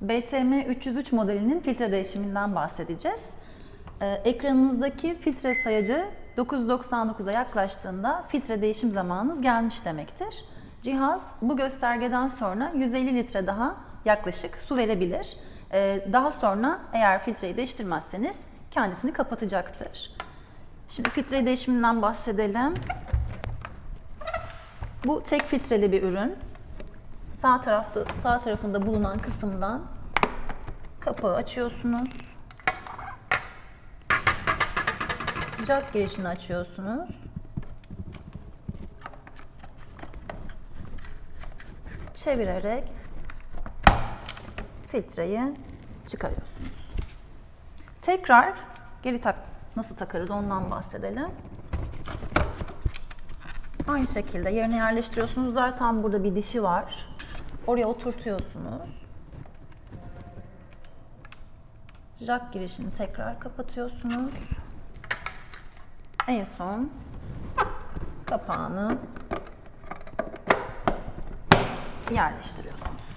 BTM 303 modelinin filtre değişiminden bahsedeceğiz. Ee, ekranınızdaki filtre sayacı 999'a yaklaştığında filtre değişim zamanınız gelmiş demektir. Cihaz bu göstergeden sonra 150 litre daha yaklaşık su verebilir. Ee, daha sonra eğer filtreyi değiştirmezseniz kendisini kapatacaktır. Şimdi filtre değişiminden bahsedelim. Bu tek filtreli bir ürün. Sağ tarafta sağ tarafında bulunan kısımdan kapağı açıyorsunuz. Jack girişini açıyorsunuz. Çevirerek filtreyi çıkarıyorsunuz. Tekrar geri tak nasıl takarız ondan bahsedelim. Aynı şekilde yerine yerleştiriyorsunuz. Zaten burada bir dişi var. Oraya oturtuyorsunuz. Jack girişini tekrar kapatıyorsunuz. En son kapağını yerleştiriyorsunuz.